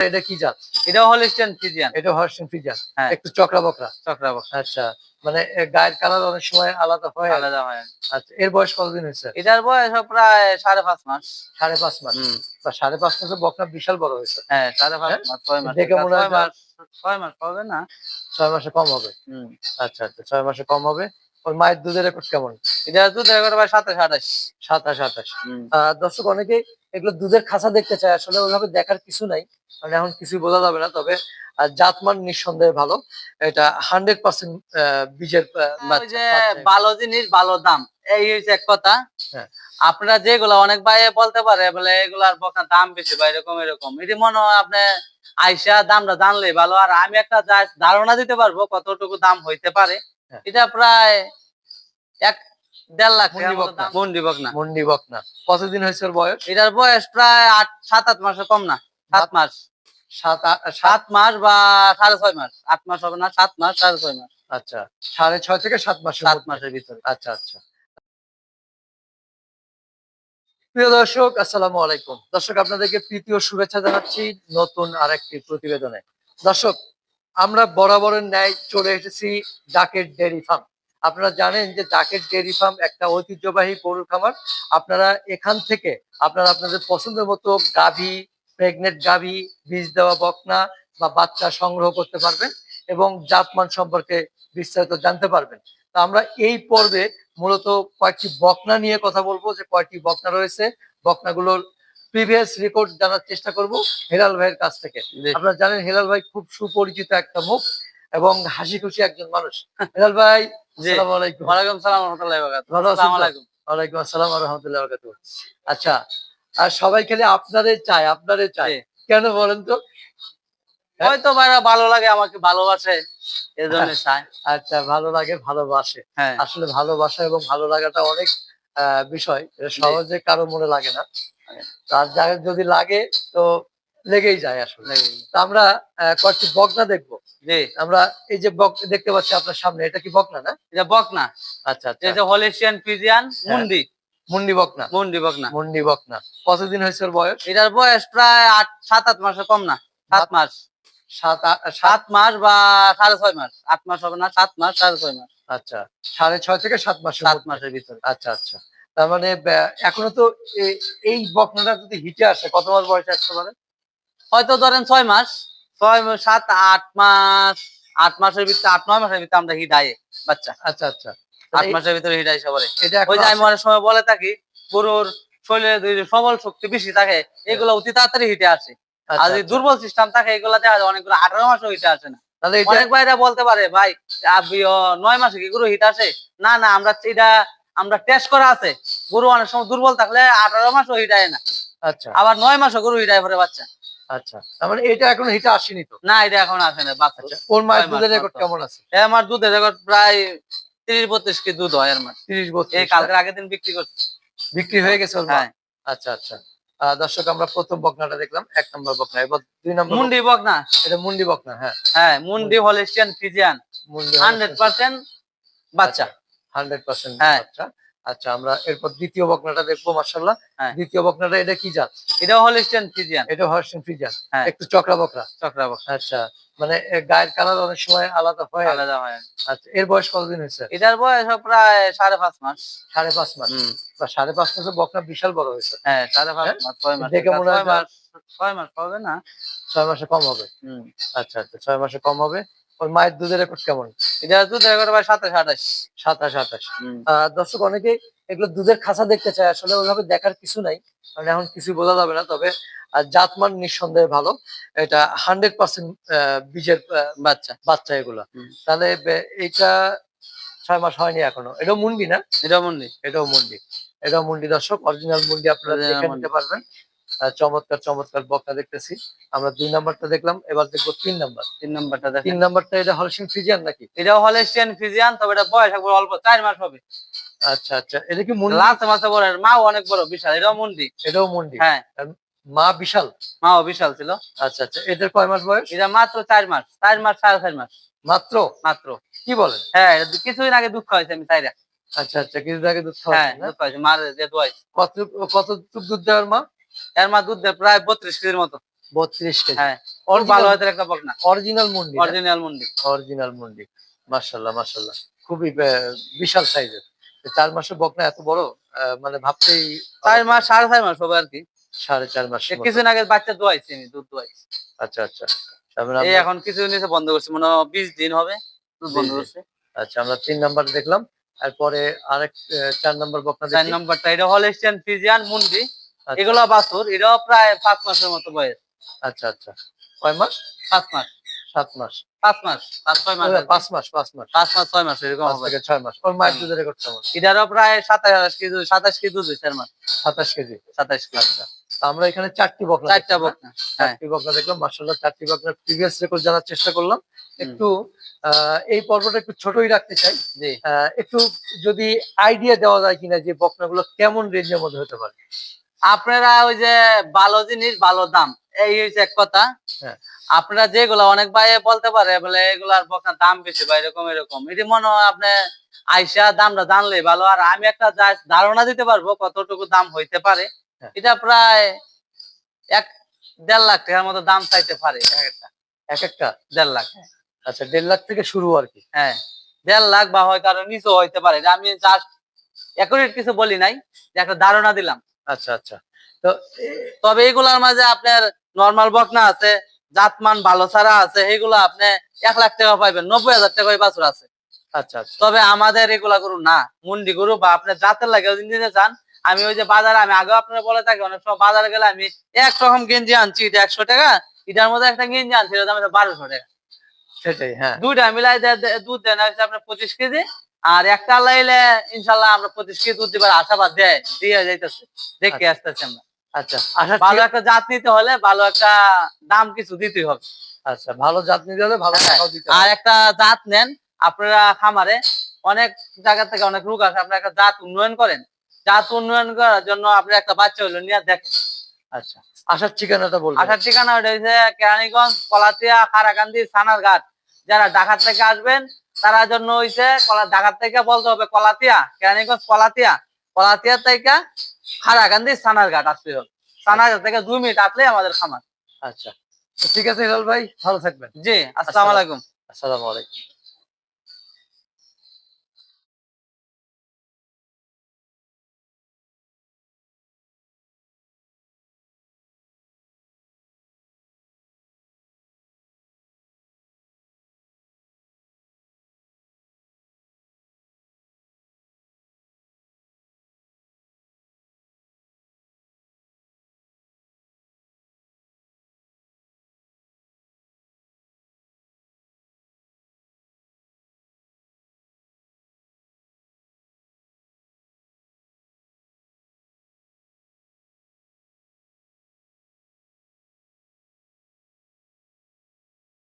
এটা কি জাত? এটা হলিস্টিয়ান ফিজিয়ান এটা হর্ষণ ফিজান হ্যাঁ। একটু চকরা বকরা চক্রাবক আচ্ছা মানে গায়ের কালার অনেক সময় আলাদা হয়। আলাদা হয়। আচ্ছা এর বয়স কতদিন হয়েছে? এটার বয়স প্রায় সাড়ে পাঁচ মাস। সাড়ে পাঁচ মাস। সাড়ে পাঁচ মাসে বকনা বিশাল বড় হয়েছে। হ্যাঁ সাড়ে পাঁচ হ্যাঁ? মাস ছয় মাস। দেখে মনে হয় ছয় মাস হবে না। ছয় মাসে কম হবে। হুম। আচ্ছা আচ্ছা ছয় মাসে কম হবে। ওর মায়ের দুধের রেকর্ড কেমন? এটা দুধ এগারো ভাই সাতাশ আঠাশ সাতাশ আঠাশ। দর্শক অনেকে এগুলো দুধের খাঁচা দেখতে চায় আসলে ওইভাবে দেখার কিছু নাই। মানে এখন কিছুই বোঝা যাবে না তবে জাতমান নিঃসন্দেহে ভালো। এটা হান্ড্রেড পার্সেন্ট বীজের আহ, ওই বাচ্চা- যে বাচ্চা। ভালো জিনিস ভালো দাম। এই হচ্ছে এক কথা। হ্যাঁ। আপনারা যেগুলো অনেক ভাই বলতে পারে বলে এগুলার বকার দাম বেশি বা এরকম এরকম। এটি মনে হয় আপনি আইসা দামটা জানলে ভালো। আর আমি একটা ধারণা দিতে পারব কতটুকু দাম হইতে পারে। হ্যাঁ। এটা প্রায় এক দেড় লাখ মুন্ডি বকনা। মন্ডি বকনা কতদিন হয়েছে ওর বয়স? এটার বয়স প্রায় আট সাত আট মাসের কম না। সাত মাস। সাত মাস বা সাড়ে ছয় মাস। আট মাস হবে না সাত মাস সাড়ে ছয় মাস। আচ্ছা সাড়ে ছয় থেকে সাত মাস সাত মাসের ভিতরে। আচ্ছা আচ্ছা। প্রিয় দর্শক আসসালামু আলাইকুম। দর্শক আপনাদেরকে ও শুভেচ্ছা জানাচ্ছি নতুন আরেকটি প্রতিবেদনে। দর্শক আমরা বরাবরের ন্যায় চলে এসেছি ডাকের ডেয়ারি ফার্ম। আপনারা জানেন যে ডাকের ডেয়ারি ফার্ম একটা ঐতিহ্যবাহী গরুর খামার। আপনারা এখান থেকে আপনারা আপনাদের পছন্দের মতো গাভী, প্রেগনেন্ট গাভী, বীজ দেওয়া বকনা বা বাচ্চা সংগ্রহ করতে পারবেন এবং জাতমান সম্পর্কে বিস্তারিত জানতে পারবেন। তো আমরা এই পর্বে মূলত কয়েকটি বকনা নিয়ে কথা বলব। যে কয়েকটি বকনা রয়েছে, বকনাগুলোর প্রিভিয়াস রেকর্ড জানার চেষ্টা করব হেলাল ভাইয়ের কাছ থেকে। আপনারা জানেন হেলাল ভাই খুব সুপরিচিত একটা মুখ এবং হাসি খুশি একজন মানুষ। হেলাল ভাই জি। আসসালামু আলাইকুম। ওয়ালাইকুম সালাম রহমতুল্লাহি ওয়া বারাকাতুহু। ভালো আছেন আসসালামু আলাইকুম। ওয়ালাইকুম আসসালাম রহমতুল্লাহ বরকাতুহ। আচ্ছা আর সবাই খেলে চায় চায়। কেন বলেন তো? হ্যাঁ? হয়তো ভাইরা ভালো লাগে আমাকে ভালোবাসে চাই আচ্ছা ভালো লাগে ভালোবাসে। হ্যাঁ। আসলে ভালোবাসা এবং ভালো লাগাটা অনেক আহ, বিষয়। সহজে কারও মনে লাগে না। তার জায়গায় যদি লাগে তো লেগেই যায় আসলে। তো আমরা কয়েকটি বকনা দেখব। জি। আমরা এই যে বক দেখতে পাচ্ছি আপনার সামনে এটা কি বকনা না? এটা বকনা। আচ্ছা আচ্ছা। এটা হলিস্টিয়ান ফিজিয়ান হ্যাঁ। মুন্ডি। মুন্ডি বকনা। মুন্ডি বকনা। মুন্ডি বকনা। কতদিন হয়েছে ওর বয়স? এটার বয়স প্রায় আট সাত আট মাসের কম না। সাত মাস। সাত মাস বা সাড়ে ছয় মাস। আট মাস হবে না সাত মাস সাড়ে ছয় মাস। আচ্ছা। সাড়ে ছয় থেকে সাত মাসের সাত মাসের ভিতরে। আচ্ছা আচ্ছা। তার মানে এখনও তো এই বকনাটা যদি হিটে আসে কত মাস বয়সে আসতে পারে? হয়তো ধরেন ছয় মাস। ছয় মাস, সাত আট মাস। আট মাসের ভিতরে আট নয় মাসের ভিতরে আমরা হিট আয়ে বাচ্চা। আচ্ছা আচ্ছা। আট মাসের ভিতরে হিট ওই যে আমি অনেক সময় বলে থাকি গরুর শরীরে সবল শক্তি বেশি থাকে এগুলো অতি তাড়াতাড়ি হিটে আসে। আর আচ্ছা, যদি আচ্ছা। দুর্বল সিস্টেম থাকে এগুলো দেখা যায় অনেকগুলো আঠারো মাসও হিটে আসে না। অনেক ভাইরা বলতে পারে ভাই নয় মাসে কি গরু হিট আসে? না না আমরা এটা আমরা টেস্ট করা আছে। গরু অনেক সময় দুর্বল থাকলে আঠারো মাসও হিট আয় না। আচ্ছা। আবার নয় মাসও গরু হিট আয় পরে বাচ্চা। আচ্ছা। তার মানে এটা এখনও হিটে আসেনি তো? না এটা এখন আসে না বাচ্চা। আচ্ছা ওর মায়ের দুধের রেকর্ড কেমন আছে? আমার দুধের রেকর্ড প্রায় তিরিশ বত্রিশ কি দুধ হয় আর মাস তিরিশ এই কালকের আগের দিন বিক্রি করছি। বিক্রি হয়ে গেছে ওর হ্যাঁ। আচ্ছা আচ্ছা। দর্শক আমরা প্রথম বকনাটা দেখলাম এক নম্বর বকনা। এবার দুই নম্বর মুন্ডি বকনা। এটা মুন্ডি বকনা হ্যাঁ। হ্যাঁ মুন্ডি হলিস্টিয়ান ফিজিয়ান। মুন্ডি হান্ড্রেড পার্সেন্ট বাচ্চা। হান্ড্রেড পার্সেন্ট হ্যাঁ। আচ্ছা আচ্ছা আমরা এরপর দ্বিতীয় বকনাটা দেখব মার্শাল্লাহ হ্যাঁ। দ্বিতীয় বকনাটা এটা কি জাত? এটা হলিস্টিয়ান ফিজিয়ান এটা হর্ষণ ফিজান হ্যাঁ। একটু চকরা বকরা। চক্রাবক আচ্ছা মানে গায়ের কালার অনেক সময় আলাদা হয়। আলাদা হয়। আচ্ছা এর বয়স কতদিন হয়েছে? এটার বয়স প্রায় সাড়ে পাঁচ মাস। সাড়ে পাঁচ মাস। বা সাড়ে পাঁচ মাসে বকনা বিশাল বড় হয়েছে। হ্যাঁ সাড়ে পাঁচ? মাস ছয় মাস দেখে মনে হয় ছয় মাস হবে না। ছয় মাসে কম হবে। হুম। আচ্ছা আচ্ছা ছয় মাসে কম হবে। ওর মায়ের দুধের রেকর্ড কেমন? এটা দুধ এগারো ভাই সাতাশ আঠাশ সাতাশ আঠাশ। দর্শক অনেকে এগুলো দুধের খাঁচা দেখতে চায় আসলে ওইভাবে দেখার কিছু নাই মানে এখন কিছু বোঝা যাবে না তবে জাতমান নিঃসন্দেহে ভালো। এটা হান্ড্রেড পার্সেন্ট বীজের বাচ্চা বাচ্চা এগুলা। তাহলে এইটা ছয় মাস হয়নি এখনও। এটাও মুন্ডি না? এটা মুন্ডি। এটাও মুন্ডি। এটাও মুন্ডি দর্শক অরিজিনাল মুন্ডি আপনারা দেখে নিতে পারবেন। চমৎকার চমৎকার বকনা দেখতেছি। আমরা দুই নাম্বারটা দেখলাম এবার দেখব তিন নাম্বার। তিন নম্বরটা তিন দেখেন নাম্বারটা এটা হলসিং ফিজিয়ান নাকি? এটা হলিস্টিয়ান ফিজিয়ান তবে এটা বয়স একবার অল্প চার মাস হবে। আচ্ছা আচ্ছা এটা কি মুন্ডি? লাস্ট মাসে বড় মাও অনেক বড় বিশাল এটাও মুন্ডি। এটাও মুন্ডি? হ্যাঁ। মা বিশাল? মাও বিশাল ছিল। আচ্ছা আচ্ছা এটার কয় মাস বয়স? এটা মাত্র চার মাস চার মাস সাড়ে চার মাস। মাত্র? মাত্র। কি বলেন? হ্যাঁ কিছুদিন আগে দুঃখ হয়েছে আমি তাইরা আচ্ছা আচ্ছা কিছুদিন আগে দুধ হ্যাঁ খাওয়াচ্ছেন দুঃখ হয়েছে মার যে দোয়াইছে কত কত দুধ দেওয়ার মা? এর মা দুধ দেয় প্রায় বত্রিশ কেজির মতো। বত্রিশ কেজি। হ্যাঁ ওর ভালো হয়তো একটা বকনা। অরিজিনাল মুন্ডি? অরিজিনাল মুন্ডি। অরিজিনাল মুন্ডি। মাশাল্লাহ মাশাল্লাহ খুবই বিশাল সাইজের। চার মাসের বকনা এত বড় মানে ভাবতেই চার মাস সাড়ে চার মাস হবে আর কি। সাড়ে চার মাস কিছুদিন আগে বাচ্চা দোয়াইছি আমি দুধ দোয়াইছি আচ্ছা আচ্ছা। এই এখন কিছু নিচে বন্ধ করছি মনে হয় বিশ দিন হবে দুধ বন্ধ 20 করছে। আচ্ছা আমরা তিন নাম্বার দেখলাম। তারপরে আরেক চার নাম্বার বকনা চার নাম্বারটা এটা হলেস্টিয়ান ফিজিয়ান মুন্ডি। এগুলো বাছুর এটাও প্রায় পাঁচ মাসের মতো বয়স। আচ্ছা আচ্ছা। কয় মাস? পাঁচ মাস। সাত মাস। পাঁচ মাস পাঁচ ছয় মাস। পাঁচ মাস পাঁচ মাস। পাঁচ মাস ছয় মাস এরকম হবে। ছয় মাস। ওর মায়ের হুম। দুধের রেকর্ড কেমন? এটারও প্রায় সাতাশ কেজি সাতাশ কেজি দুধ হয়েছে আমার সাতাশ কেজি? সাতাশ আচ্ছা। আমরা এখানে চারটি বকনা চারটা দেখলাম, বকনা হ্যাঁ? চারটি বকনা দেখলাম। মার্শাল্লাহ চারটি বকনার প্রিভিয়াস রেকর্ড জানার চেষ্টা করলাম। একটু আহ, এই পর্বটা একটু ছোটই রাখতে চাই। একটু যদি আইডিয়া দেওয়া যায় কিনা যে বকনাগুলো কেমন রেঞ্জের মধ্যে হতে পারে। আপনারা ওই যে ভালো জিনিস ভালো দাম এই হচ্ছে এক কথা। হ্যাঁ। আপনারা যেগুলো অনেক ভাই বলতে পারে বলে এগুলার বকার দাম বেশি বা এরকম এরকম। এটি মনে হয় আপনি আইসা দামটা জানলে ভালো। আর আমি একটা ধারণা দিতে পারব কতটুকু দাম হইতে পারে। হ্যাঁ। এটা প্রায় এক দেড় লাখ টাকার মতো দাম চাইতে পারে। এক একটা। এক একটা? দেড় লাখ। আচ্ছা দেড় লাখ থেকে শুরু আর কি। হ্যাঁ। দেড় লাখ বা হয় কারও নিচেও হইতে পারে। আমি জাস্ট একুরেট কিছু বলি নাই যে একটা ধারণা দিলাম। আচ্ছা আচ্ছা। তো তবে এগুলার মাঝে আপনার নর্মাল বকনা আছে জাতমান ভালো ছাড়া আছে এগুলো আপনি এক লাখ টাকা পাইবেন নব্বই হাজার টাকা বাছুর আছে। আচ্ছা আচ্ছা। তবে আমাদের এগুলা গরু না মুন্ডি গরু বা আপনার জাতের লাগে দিতে চান আমি ওই যে বাজারে আমি আগেও আপনার বলে থাকি অনেক সময় বাজারে গেলে আমি এক রকম গেঞ্জি আনছি এটা একশো টাকা এটার মধ্যে একটা গেঞ্জি আনছি এটা দাম বারোশো টাকা। সেটাই হ্যাঁ। দুইটা মিলাই দুধ দেন আপনার পঁচিশ কেজি আর একটা লাইলে ইনশাল্লাহ আমরা প্রতিষ্ঠিত দুধ আশাবাদ দেয় দিয়ে যাইতেছে। দেখে আসতেছি আমরা। আচ্ছা। আচ্ছা ভালো একটা জাত নিতে হলে ভালো একটা দাম কিছু দিতে হবে। আচ্ছা ভালো জাত নিতে হলে ভালো হ্যাঁ, আর একটা জাত নেন আপনারা খামারে অনেক জায়গা থেকে অনেক রোগ আছে আপনারা একটা জাত উন্নয়ন করেন। জাত উন্নয়ন করার জন্য আপনি একটা বাচ্চা হইল নিয়ে দেখেন। আচ্ছা আসার ঠিকানাটা বলবেন। আসার ঠিকানা ওটা হচ্ছে কেরানীগঞ্জ কলাতিয়া খারাকান্দি সানার ঘাট যারা ঢাকা থেকে আসবেন তারা জন্য হইছে কলা ঢাকা থেকে বলতে হবে কলাতিয়া কেরানীগঞ্জ কলাতিয়া। কলাতিয়ার থেকে খারাকান্দি সানার ঘাট আসতে হবে। সানার ঘাট থেকে দুই মিনিট আসলে আমাদের খামার। আচ্ছা। ঠিক আছে হিলাল ভাই ভালো থাকবেন। জি আসসালাম। আলাইকুম। আসসালামু আলাইকুম।